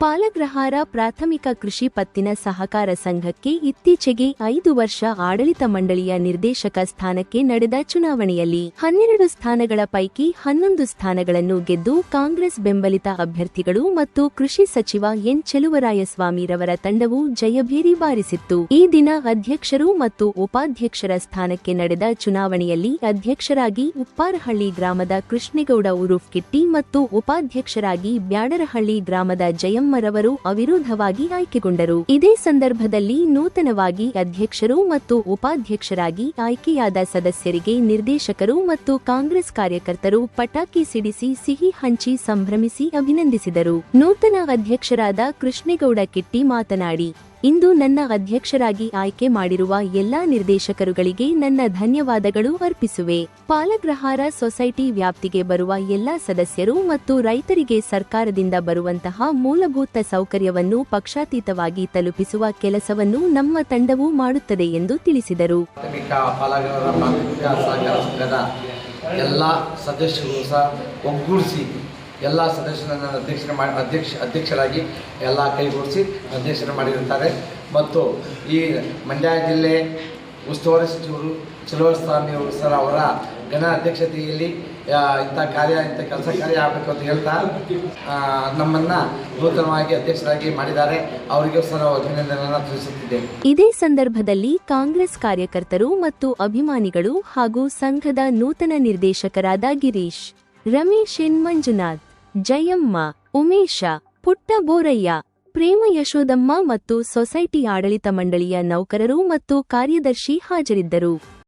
ಪಾಲಗ್ರಹಾರ ಪ್ರಾಥಮಿಕ ಕೃಷಿ ಪತ್ತಿನ ಸಹಕಾರ ಸಂಘಕ್ಕೆ ಇತ್ತೀಚೆಗೆ ಐದು ವರ್ಷ ಆಡಳಿತ ಮಂಡಳಿಯ ನಿರ್ದೇಶಕ ಸ್ಥಾನಕ್ಕೆ ನಡೆದ ಚುನಾವಣೆಯಲ್ಲಿ ಹನ್ನೆರಡು ಸ್ಥಾನಗಳ ಪೈಕಿ ಹನ್ನೊಂದು ಸ್ಥಾನಗಳನ್ನು ಗೆದ್ದು ಕಾಂಗ್ರೆಸ್ ಬೆಂಬಲಿತ ಅಭ್ಯರ್ಥಿಗಳು ಮತ್ತು ಕೃಷಿ ಸಚಿವ ಎನ್ ಚೆಲುವರಾಯಸ್ವಾಮಿರವರ ತಂಡವು ಜಯಭೇರಿ ಬಾರಿಸಿತ್ತು. ಈ ದಿನ ಅಧ್ಯಕ್ಷರು ಮತ್ತು ಉಪಾಧ್ಯಕ್ಷರ ಸ್ಥಾನಕ್ಕೆ ನಡೆದ ಚುನಾವಣೆಯಲ್ಲಿ ಅಧ್ಯಕ್ಷರಾಗಿ ಉಪ್ಪಾರಹಳ್ಳಿ ಗ್ರಾಮದ ಕೃಷ್ಣೇಗೌಡ ಉರುಫ್ ಕಿಟ್ಟಿ ಮತ್ತು ಉಪಾಧ್ಯಕ್ಷರಾಗಿ ಬ್ಯಾಡರಹಳ್ಳಿ ಗ್ರಾಮದ ಜಯಮ್ಮರವರು ಅವಿರೋಧವಾಗಿ ಆಯ್ಕೆಗೊಂಡರು. ಇದೇ ಸಂದರ್ಭದಲ್ಲಿ ನೂತನವಾಗಿ ಅಧ್ಯಕ್ಷರು ಮತ್ತು ಉಪಾಧ್ಯಕ್ಷರಾಗಿ ಆಯ್ಕೆಯಾದ ಸದಸ್ಯರಿಗೆ ನಿರ್ದೇಶಕರು ಮತ್ತು ಕಾಂಗ್ರೆಸ್ ಕಾರ್ಯಕರ್ತರು ಪಟಾಕಿ ಸಿಡಿಸಿ ಸಿಹಿ ಹಂಚಿ ಸಂಭ್ರಮಿಸಿ ಅಭಿನಂದಿಸಿದರು. ನೂತನ ಅಧ್ಯಕ್ಷರಾದ ಕೃಷ್ಣೇಗೌಡ ಕಿಟ್ಟಿ ಮಾತನಾಡಿ ಇಂದು ನನ್ನ ಅಧ್ಯಕ್ಷರಾಗಿ ಆಯ್ಕೆ ಮಾಡಿರುವ ಎಲ್ಲಾ ನಿರ್ದೇಶಕರುಗಳಿಗೆ ನನ್ನ ಧನ್ಯವಾದಗಳು ಅರ್ಪಿಸುವೆ. ಪಾಲಗ್ರಹಾರ ಸೊಸೈಟಿ ವ್ಯಾಪ್ತಿಗೆ ಬರುವ ಎಲ್ಲಾ ಸದಸ್ಯರು ಮತ್ತು ರೈತರಿಗೆ ಸರ್ಕಾರದಿಂದ ಬರುವಂತಹ ಮೂಲಭೂತ ಸೌಕರ್ಯವನ್ನು ಪಕ್ಷಾತೀತವಾಗಿ ತಲುಪಿಸುವ ಕೆಲಸವನ್ನು ನಮ್ಮ ತಂಡವು ಮಾಡುತ್ತದೆ ಎಂದು ತಿಳಿಸಿದರು. ಎಲ್ಲ ಸದಸ್ಯರು ಸಹ ಒಗ್ಗೂಡಿಸಿ ಎಲ್ಲ ಸದಸ್ಯರನ್ನು ಅಧ್ಯಕ್ಷರ ಮಾಡಿ ಅಧ್ಯಕ್ಷ, ಅಧ್ಯಕ್ಷರಾಗಿ ಎಲ್ಲ ಕೈಗೂಡಿಸಿ ಅಧ್ಯಕ್ಷರು ಮಾಡಿರುತ್ತಾರೆ. ಮತ್ತು ಈ ಮಂಡ್ಯ ಜಿಲ್ಲೆ ಉಸ್ತುವಾರಿ ಸಚಿವರು ಅವರು ಸರ್ ಅವರ ಘನ ಅಧ್ಯಕ್ಷತೆಯಲ್ಲಿ ಇಂಥ ಕಾರ್ಯ, ಇಂಥ ಕೆಲಸ ಕಾರ್ಯ ಆಗಬೇಕು ಅಂತ ಹೇಳ್ತಾ ನಮ್ಮನ್ನ ನೂತನವಾಗಿ ಅಧ್ಯಕ್ಷರಾಗಿ ಮಾಡಿದ್ದಾರೆ. ಅವರಿಗೂ ಸರ್ ಅಭಿನಂದನೆಯನ್ನು ತಿಳಿಸುತ್ತಿದ್ದೇವೆ. ಇದೇ ಸಂದರ್ಭದಲ್ಲಿ ಕಾಂಗ್ರೆಸ್ ಕಾರ್ಯಕರ್ತರು ಮತ್ತು ಅಭಿಮಾನಿಗಳು ಹಾಗೂ ಸಂಘದ ನೂತನ ನಿರ್ದೇಶಕರಾದ ಗಿರೀಶ್, ರಮೇಶ್ ಎನ್ ಮಂಜುನಾಥ್ ಜಯಮ್ಮ ಉಮೇಶ ಪುಟ್ಟ ಬೋರಯ್ಯ ಪ್ರೇಮ ಯಶೋದಮ್ಮ ಮತ್ತು ಸೊಸೈಟಿ ಆಡಳಿತ ಮಂಡಳಿಯ ನೌಕರರು ಮತ್ತು ಕಾರ್ಯದರ್ಶಿ ಹಾಜರಿದ್ದರು.